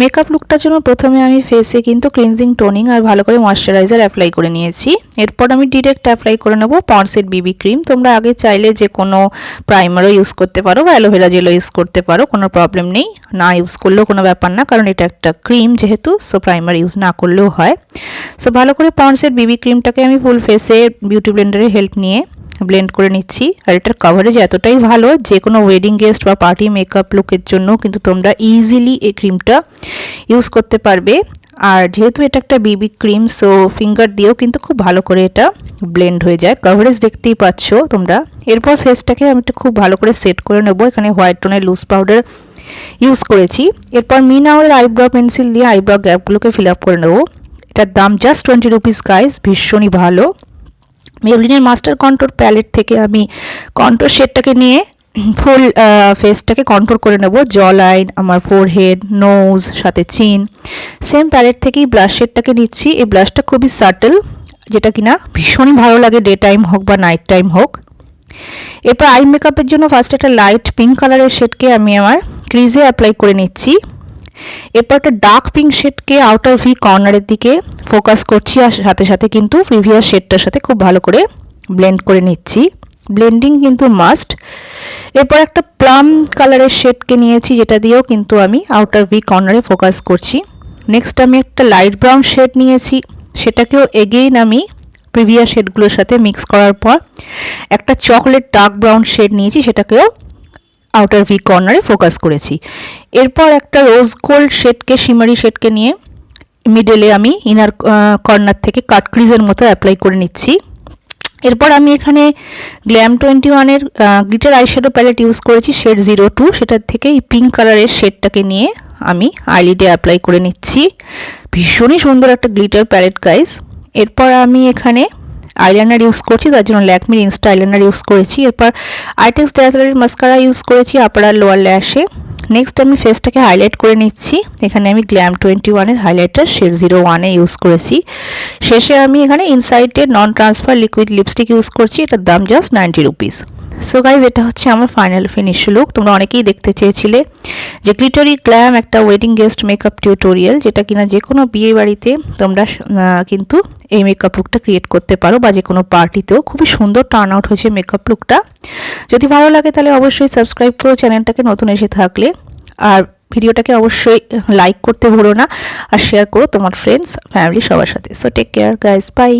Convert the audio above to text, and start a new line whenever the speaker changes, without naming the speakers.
Makeup লুকটার জন্য প্রথমে আমি ফেসে কিন্তু ক্লিনজিং টোনিং আর ভালো করে ময়শ্চারাইজার অ্যাপ্লাই করে নিয়েছি। এরপর আমি ডিরেক্ট অ্যাপ্লাই করে নেব পন্সের বিবি ক্রিম তোমরা আগে চাইলে যে কোনো প্রাইমারও ইউজ করতে পারো বা অ্যালোভেরা জেলও ইউজ করতে পারো, কোনো প্রবলেম নেই। না ইউজ করলেও কোনো ব্যাপার না, কারণ এটা একটা ক্রিম যেহেতু সো প্রাইমার ইউজ না করলেও হয়। সো ভালো করে পন্সের বিবি ক্রিমটাকে আমি ফুল ফেসে বিউটি ব্লেন্ডারের হেল্প নিয়ে ব্লেন্ড করে নিচ্ছি। আর এটার কভারেজ এতটাই ভালো যে কোনো ওয়েডিং গেস্ট বা পার্টি মেকআপ লুকের জন্য কিন্তু তোমরা ইজিলি এই ক্রিমটা ইউজ করতে পারবে। আর যেহেতু এটা একটা বিবি ক্রিম সো ফিঙ্গার দিয়েও কিন্তু খুব ভালো করে এটা ব্লেন্ড হয়ে যায়। কভারেজ দেখতেই পাচ্ছ তোমরা। এরপর ফেসটাকে আমি একটু খুব ভালো করে সেট করে নেব। এখানে হোয়াইট টোনের লুজ পাউডার ইউজ করেছি। এরপর মিনাওয়ের আইব্রো পেন্সিল দিয়ে আইব্রো গ্যাপগুলোকে ফিল আপ করে নেব। এটার দাম জাস্ট টোয়েন্টি রুপিস গাইস ভীষণই ভালো। মেবলিনের মাস্টার কন্ট্রোর প্যালেট থেকে আমি কন্ট্রোর শেডটাকে নিয়ে ফুল ফেসটাকে কন্ট্রোল করে নেব। জ লাইন আমার ফোরহেড নোজ সাথে চিন সেম প্যালেট থেকেই ব্লাশ শেডটাকে নিচ্ছি। এই ব্লাশটা খুবই সাটল যেটা কিনা ভীষণই ভালো লাগে ডে টাইম হোক বা নাইট টাইম হোক। এরপর আই মেকআপের জন্য ফার্স্ট একটা লাইট পিঙ্ক কালারের শেডকে আমি আমার ক্রিজে অ্যাপ্লাই করে নিচ্ছি। এরপর একটা ডার্ক পিঙ্ক শেডকে আউটার ভি কর্নারের দিকে ফোকাস করছি আর সাথে সাথে কিন্তু প্রিভিয়াস শেডটার সাথে খুব ভালো করে ব্লেন্ড করে নিচ্ছি। ব্লেন্ডিং কিন্তু মাস্ট এরপর একটা প্লাম কালারের শেডকে নিয়েছি, যেটা দিয়েও কিন্তু আমি আউটার ভি কর্নারে ফোকাস করছি। নেক্সট আমি একটা লাইট ব্রাউন শেড নিয়েছি, সেটাকেও এগেইন আমি প্রিভিয়াস শেডগুলোর সাথে মিক্স করার পর একটা চকলেট ডার্ক ব্রাউন শেড নিয়েছি, সেটাকেও আউটার ভি কর্নারে ফোকাস করেছি। এরপর একটা রোজ গোল্ড শেডকে শিমারি শেডকে নিয়ে মিডলে আমি ইনার কর্নার থেকে কাট ক্রিজের মতো অ্যাপ্লাই করে নিচ্ছি। এরপর আমি এখানে গ্ল্যাম টোয়েন্টি ওয়ানের গ্লিটার আইশ্যাডো প্যালেট ইউজ করেছি শেড জিরো টু সেটার থেকে এই পিঙ্ক কালারের শেডটাকে নিয়ে আমি আইলিডে অ্যাপ্লাই করে নিচ্ছি। ভীষণই সুন্দর একটা গ্লিটার প্যালেট গাইজ এরপর আমি এখানে আইলাইনার ইউজ করছি, তার জন্য ল্যাকমির ইনস্টা আইলাইনার ইউজ করেছি। এরপর আইটেক্স ড্যাসলারের মাস্কারা ইউজ করেছি আপার লোয়ার ল্যাশে নেক্সট আমি ফেসটাকে হাইলাইট করে নিচ্ছি। এখানে আমি গ্ল্যাম টোয়েন্টি ওয়ানের হাইলাইটার শেড জিরো ওয়ানে ইউজ করেছি। শেষে আমি এখানে ইনসাইডে non transfer liquid lipstick use করছি। এটার দাম just ninety rupees so guys এটা হচ্ছে আমার ফাইনাল ফিনিশ লুক তোমরা অনেকেই দেখতে চেয়েছিলে যে ক্লিটরি গ্ল্যাম একটা ওয়েডিং গেস্ট মেকআপ টিউটোরিয়াল যেটা কিনা যে কোনো বিয়ে বাড়িতে তোমরা কিন্তু এই মেকআপ লুকটা ক্রিয়েট করতে পারো বা যে কোনো পার্টিতেও খুবই সুন্দর টার্ন আউট হয়েছে মেকআপ লুকটা যদি ভালো লাগে তাহলে অবশ্যই সাবস্ক্রাইব করো চ্যানেলটাকে নতুন এসে থাকলে। আর ভিডিওটাকে অবশ্যই লাইক করতে ভুলো না, আর শেয়ার করো তোমার ফ্রেন্ডস ফ্যামিলি সবার সাথে। So take care guys bye